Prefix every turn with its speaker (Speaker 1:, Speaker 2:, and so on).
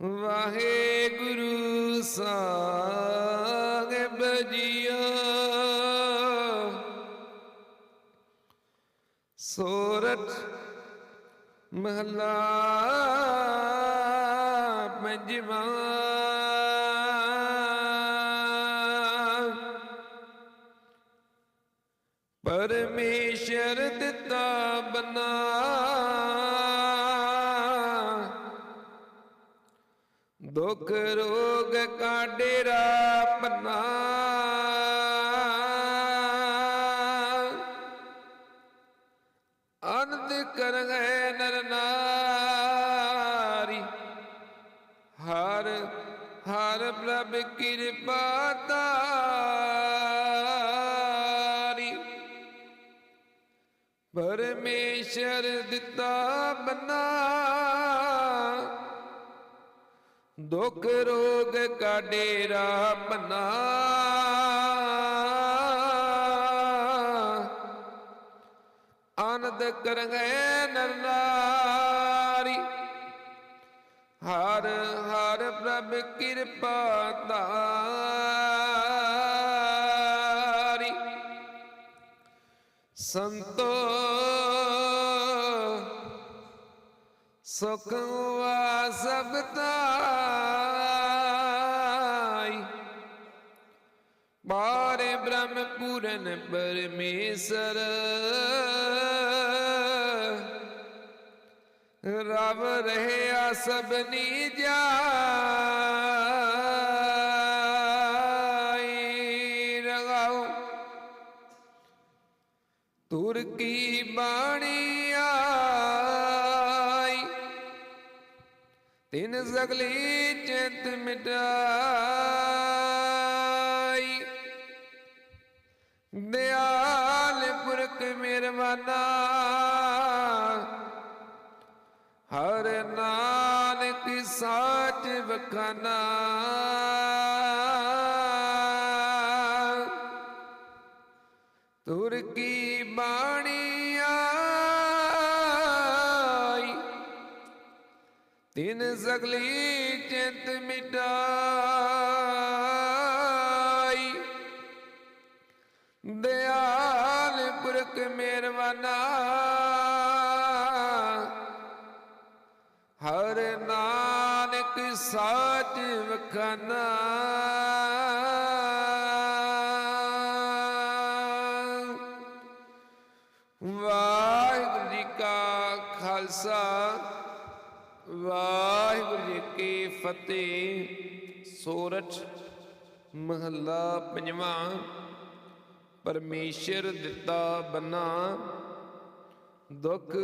Speaker 1: ਵਾਹਿਗੁਰੂ ਸਾਹਿਬ JIO. ਸੋਰਠ ਮਹਲਾ ਪੰਜਵਾਂ। ਪਰਮੇਸ਼ਰ ਦਿੱਤਾ ਬਨਾ ਦੁੱਖ ਰੋਗ ਕਾ ਡੇਰਾ ਪੰਨਾ। ਅਨੰਦ ਕਰ ਗਏ ਨਰ ਨਾਰੀ। ਹਰ ਹਰ ਪ੍ਰਭ ਕਿਰਪਾ ਤਾਰੀ। ਪਰਮੇਸ਼ਰ ਦਿੱਤਾ ਬਨਾ। ਦੁੱਖ ਰੋਗ ਕਾ ਡੇਰਾ ਆਨੰਦ ਕਰੰਗੇ ਨਰ ਨਾਰੀ। ਹਰ ਹਰ ਪ੍ਰਭ ਕਿਰਪਾ ਧਾਰੀ ਸੰਤੋ ਸੁਖ ਵਾ ਸਭ ਤਾਈ। ਬਾਰੇ ਬ੍ਰਹਮ ਪੂਰਨ ਪਰਮੇਸ਼ਰ। ਰਵ ਰਹਿਆ ਸਭਨੀ ਜਾਈ ਰਗਾਓ। ਤੁਰ ਕੀ ਬਾਣੀ ਤਿਨ ਸਗਲੀ ਚਿੰਤ ਮਿਟਾਈ। ਦਿਆਲ ਪੁਰਖ ਮਿਹਰਬਾਨਾ ਹਰ ਨਾਨਕ ਸਾਚ ਬਖਾਨਾ ਤੁਰ ਕੀ ਬਾਣੀ ਤਿਨ ਸਗਲੀ ਚਿੰਤ ਮਿਟਾਈ। ਦਿਆਲ ਪੁਰਖ ਮਿਹਰਬਾਨਾ। ਹਰ ਨਾਨਕ ਸਾਚ ਵਖਾਨਾ। ਵਾਹਿਗੁਰੂ ਜੀ ਕਾ ਖਾਲਸਾ। ਵਾਹਿਗੁਰੂ ਜੀ ਕੀ ਫਤਿਹ। ਸੋਰਠ ਮਹੱਲਾ ਪੰਜਵਾਂ ਪਰਮੇਸ਼ਰ ਦਿੱਤਾ ਬਨਾ ਦੁੱਖ